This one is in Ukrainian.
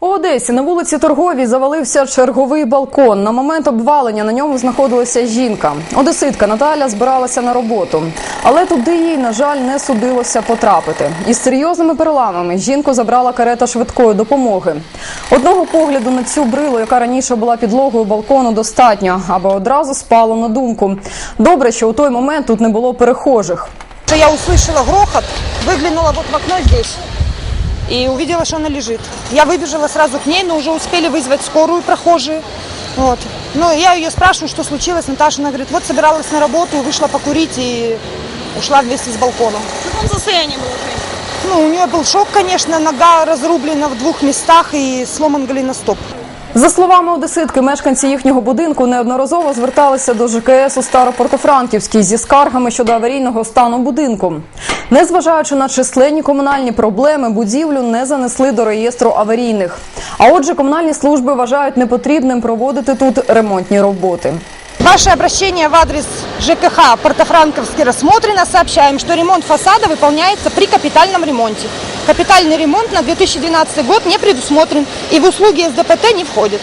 У Одесі на вулиці Торговій завалився черговий балкон. На момент обвалення на ньому знаходилася жінка. Одеситка Наталя збиралася на роботу, але туди їй, на жаль, не судилося потрапити. Із серйозними переламами жінку забрала карета швидкої допомоги. Одного погляду на цю брилу, яка раніше була підлогою балкону, достатньо, аби одразу спало на думку. Добре, що у той момент тут не було перехожих. я услышала грохот, выглянула вот в окно здесь и увидела, что она лежит. Я выбежала сразу к ней, но уже успели вызвать скорую прохожие. Вот. Ну, я ее спрашиваю, что случилось. Наташа, она говорит, вот собиралась на работу, вышла покурить и ушла вместе с балконом. В каком состоянии была женщина? Ну, у нее был шок, конечно, нога разрублена в двух местах и сломан голеностоп. За словами одеситки, мешканці їхнього будинку неодноразово зверталися до ЖКС у Старопортофранківській зі скаргами щодо аварійного стану будинку. Незважаючи на численні комунальні проблеми, будівлю не занесли до реєстру аварійних. А отже, комунальні служби вважають непотрібним проводити тут ремонтні роботи. Ваше обращение в адрес ЖКХ Портофранковский рассмотрено. Сообщаем, что ремонт фасада выполняется при капитальном ремонте. Капитальный ремонт на 2012 год не предусмотрен и в услуги СДПТ не входит.